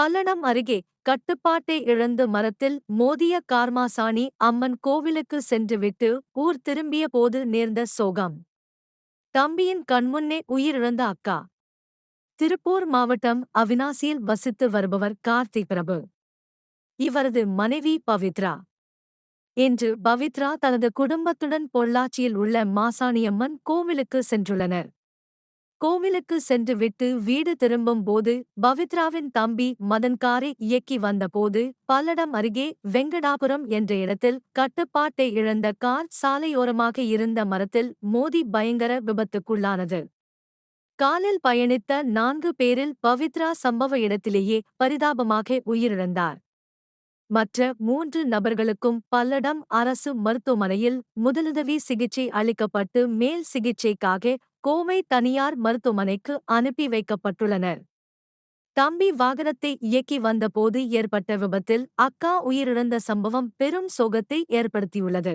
பல்லடம் அருகே கட்டுப்பாட்டை இழந்து மரத்தில் மோதிய கார்மாசாணி அம்மன் கோவிலுக்கு சென்றுவிட்டு ஊர் திரும்பிய போது நேர்ந்த சோகம். தம்பியின் கண்முன்னே உயிரிழந்த அக்கா. திருப்பூர் மாவட்டம் அவினாசியில் வசித்து வருபவர் கார்த்திக் பிரபு. இவரது மனைவி பவித்ரா. இன்று பவித்ரா தனது குடும்பத்துடன் பொள்ளாச்சியில் உள்ள மாசாணியம்மன் கோவிலுக்கு சென்றுள்ளனர். கோவிலுக்கு சென்றுவிட்டு வீடு திரும்பும் போது பவித்ராவின் தம்பி மதன் காரை இயக்கி வந்தபோது பல்லடம் அருகே வெங்கடாபுரம் என்ற இடத்தில் கட்டுப்பாட்டை இழந்த கார் சாலையோரமாக இருந்த மரத்தில் மோதி பயங்கர விபத்துக்குள்ளானது. காலில் பயணித்த நான்கு பேரில் பவித்ரா சம்பவ இடத்திலேயே பரிதாபமாக உயிரிழந்தார். மற்ற மூன்று நபர்களுக்கும் பல்லடம் அரசு மருத்துவமனையில் முதலுதவி சிகிச்சை அளிக்கப்பட்டு மேல் சிகிச்சைக்காக கோவை தனியார் மருத்துவமனைக்கு அனுப்பி வைக்கப்பட்டுள்ளனர். தம்பி வாகனத்தை இயக்கி வந்தபோது ஏற்பட்ட விபத்தில் அக்கா உயிரிழந்த சம்பவம் பெரும் சோகத்தை ஏற்படுத்தியுள்ளது.